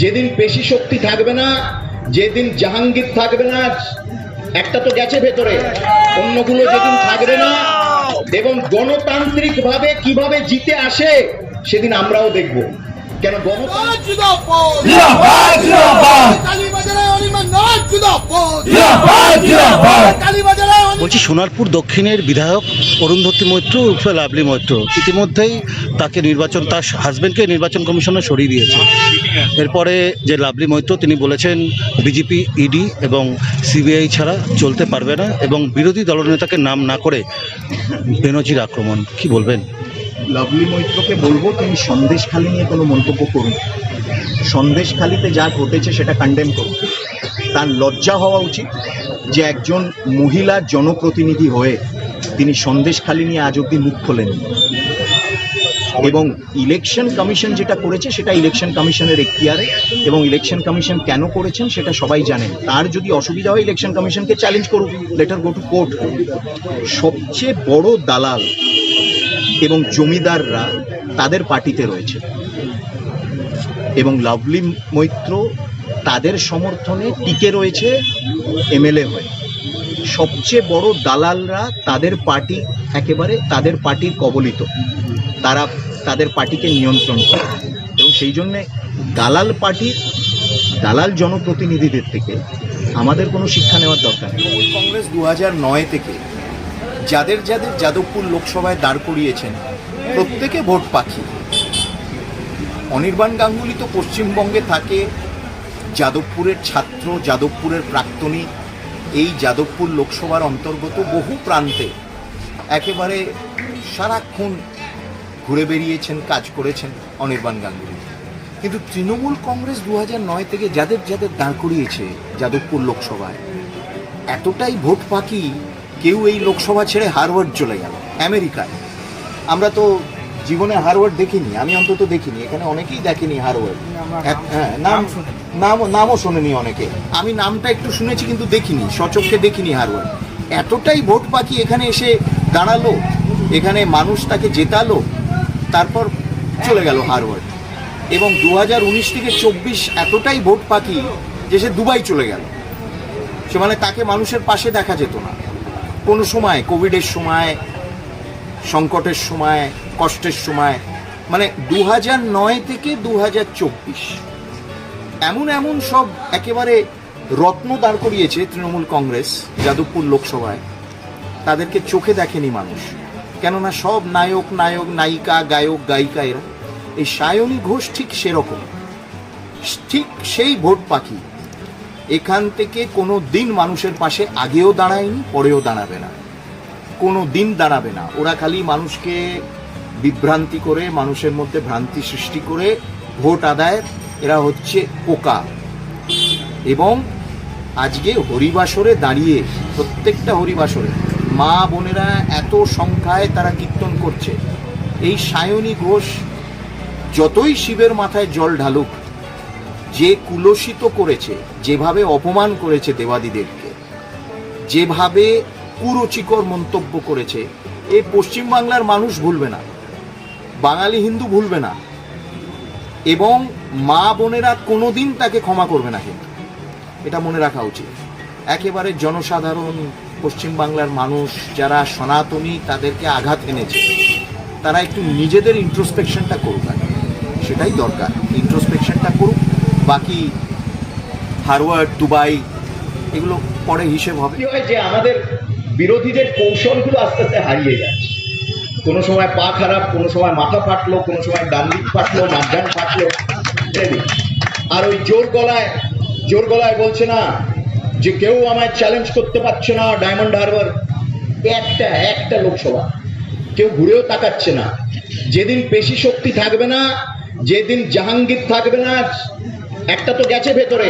যেদিন পেশি শক্তি থাকবে না যেদিন জাহাঙ্গীর থাকবে না একটা তো গেছে ভেতরে অন্যগুলো যেদিন থাকবে না এবং গণতান্ত্রিক ভাবে কীভাবে জিতে আসে সেদিন আমরাও দেখব। কেন গণতান্ত্রিক বলছি, সোনারপুর দক্ষিণের বিধায়ক অরুন্ধতী মৈত্র, উর্ফে লাভলি মৈত্র। ইতিমধ্যেই তাকে নির্বাচন, তার হাজবেন্ডকে নির্বাচন কমিশনে সরিয়ে দিয়েছে। এরপরে যে লাভলি মৈত্র, তিনি বলেছেন, বিজেপি ইডি এবং সিবিআই ছাড়া চলতে পারবে না এবং বিরোধী দলনেতাকে নাম না করে বেনজির আক্রমণ। কি বলবেন? লাভলি মৈত্রকে বলব, তিনি সন্দেশখালি নিয়ে কোনো মন্তব্য করুন। সন্দেশখালিতে যা ঘটেছে সেটা কন্ডেম করুন। তার লজ্জা হওয়া উচিত যে একজন মহিলা জনপ্রতিনিধি হয়ে তিনি সন্দেশখালি নিয়ে আজ অব্দি মুখ খোলেন এবং ইলেকশন কমিশন যেটা করেছে সেটা ইলেকশন কমিশনের এখতিয়ারে এবং ইলেকশন কমিশন কেন করেছেন সেটা সবাই জানেন। তার যদি অসুবিধা হয় ইলেকশন কমিশনকে চ্যালেঞ্জ করুক লেটার গো টু কোর্ট সবচেয়ে বড় দালাল এবং জমিদাররা তাদের পার্টিতে রয়েছে। এবং লাভলি মৈত্র তাদের সমর্থনে টিকে রয়েছে এমএলএ হয়ে। সবচেয়ে বড় দালালরা তাদের পার্টি, একেবারে তাদের পার্টির কবলিত। তারা তাদের পার্টিকে নিয়ন্ত্রণ করে। এবং সেই জন্যে দালাল পার্টির দালাল জনপ্রতিনিধিদের থেকে আমাদের কোনো শিক্ষা নেওয়ার দরকার নেই। কংগ্রেস দু নয় থেকে যাদের যাদের যাদবপুর লোকসভায় দাঁড় করিয়েছেন, প্রত্যেকে ভোট পাখি। অনির্বাণ গাঙ্গুলি তো পশ্চিমবঙ্গে থাকে যাদবপুরের ছাত্র, যাদবপুরের প্রাক্তনী, এই যাদবপুর লোকসভার অন্তর্গত বহু প্রান্তে একেবারে সারাক্ষণ ঘুরে বেরিয়েছেন কাজ করেছেন অনির্বাণ গাঙ্গুলি। কিন্তু তৃণমূল কংগ্রেস দু নয় থেকে যাদের যাদের দাঁড় করিয়েছে যাদবপুর লোকসভায়, এতটাই ভোট পাকি কেউ এই লোকসভা ছেড়ে হারওয়ার্ড চলে গেল, আমেরিকায়। আমরা তো জীবনে হারওয়ার্ড দেখিনি আমি অন্তত দেখিনি এখানে অনেকেই দেখেনি হারওয়ার্ড হ্যাঁ নাম নাম নামও শোনেনি অনেকে। আমি নামটা একটু শুনেছি কিন্তু দেখিনি সচক্ষে দেখিনি হারওয়ার্ড এতটাই ভোট পাখি এখানে এসে দাঁড়াল এখানে মানুষ তাকে জেতালো তারপর চলে গেল হারওয়ার্ড এবং দু হাজার উনিশ থেকে চব্বিশ এতটাই ভোট পাখি যে সে দুবাই চলে গেল। সে মানে তাকে মানুষের পাশে দেখা যেত না। কোনো সময় কোভিডের সময় সংকটের সময়, কষ্টের সময় মানে দু নয় থেকে দু এমন এমন সব একেবারে রত্ন দাঁড় করিয়েছে তৃণমূল কংগ্রেস, যাদবপুর লোকসভায়। তাদেরকে চোখে দেখেনি মানুষ। কেননা সব নায়ক নায়ক, নায়িকা, গায়ক, গায়িকা এরা। এই সায়নী ঘোষ ঠিক সেরকম। ঠিক সেই ভোট পাখি। এখান থেকে কোনো দিন মানুষের পাশে আগেও দাঁড়ায়নি, পরেও দাঁড়াবে না। কোনো দিন দাঁড়াবে না। ওরা খালি মানুষকে বিভ্রান্তি করে, মানুষের মধ্যে ভ্রান্তি সৃষ্টি করে ভোট আদায়ের এরা হচ্ছে পোকা। এবং আজকে হরিবাসরে দাঁড়িয়ে, প্রত্যেকটা হরিবাসরে মা বোনেরা এত সংখ্যায় তারা কীর্তন করছে। এই সায়নী ঘোষ যতই শিবের মাথায় জল ঢালুক, যে কুলসিত করেছে, যেভাবে অপমান করেছে দেবাদিদেবকে যেভাবে কুরুচিকর মন্তব্য করেছে। এই পশ্চিমবাংলার মানুষ ভুলবে না। বাঙালি হিন্দু ভুলবে না। এবং মা বোনেরা কোনোদিন তাকে ক্ষমা করবে না কিন্তু। এটা মনে রাখা উচিত। একেবারে জনসাধারণ পশ্চিমবাংলার মানুষ যারা সনাতনী, তাদেরকে আঘাত এনেছে, তারা একটু নিজেদের ইন্ট্রোস্পেকশনটা করুক। সেটাই দরকার। ইন্ট্রোস্পেকশনটা করুক, বাকি হারওয়ার্ড দুবাই এগুলো পরে হিসেব হবে। যে আমাদের বিরোধীদের কৌশলগুলো আস্তে আস্তে হারিয়ে যাচ্ছে। কোনো সময় পা খারাপ, কোনো সময় মাথা ফাটলো, কোনো সময় ডান ফাটলো মাঝখান ফাটলো আর ওই জোর গলায় জোর গলায় বলছে না যে কেউ আমায় চ্যালেঞ্জ করতে পারছে না ডায়মন্ড হারবার একটা একটা লোকসভা। কেউ ঘুরেও তাকাচ্ছে না। যেদিন পেশি শক্তি থাকবে না, যেদিন জাহাঙ্গীর থাকবে না, একটা তো গেছে ভেতরে।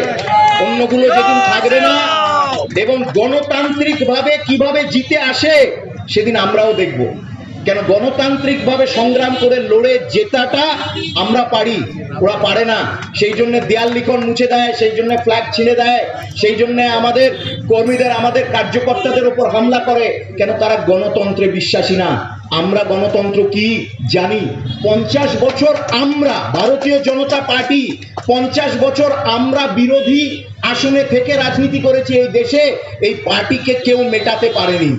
অন্যগুলো যেদিন থাকবে না এবং গণতান্ত্রিকভাবে কীভাবে জিতে আসে, সেদিন আমরাও দেখব। কেন গণতান্ত্রিকভাবে সংগ্রাম করে লড়ে জেতাটা আমরা পারি, ওরা পারে না। সেই জন্য দেয়াল লিখন মুছে দেয়, সেই জন্য ফ্ল্যাগ ছিঁড়ে দেয়, সেই জন্য আমাদের কর্মীদের, আমাদের কার্যকর্তাদের উপর হামলা করে। কেন তারা গণতন্ত্রে বিশ্বাসী না? আমরা গণতন্ত্র কি জানি? পঞ্চাশ বছর আমরা ভারতীয় জনতা পার্টি, পঞ্চাশ বছর আমরা বিরোধী আসনে থেকে রাজনীতি করেছি এই দেশে, এই পার্টিকে কেউ মেটাতে পারেনি।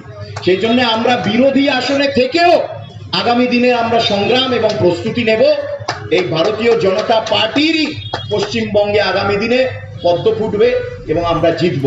সেই জন্য আমরা বিরোধী আসনে থেকেও আগামী দিনে আমরা সংগ্রাম এবং প্রস্তুতি নেব। এই ভারতীয় জনতা পার্টিরই পশ্চিমবঙ্গে আগামী দিনে পদ্ম ফুটবে এবং আমরা জিতব।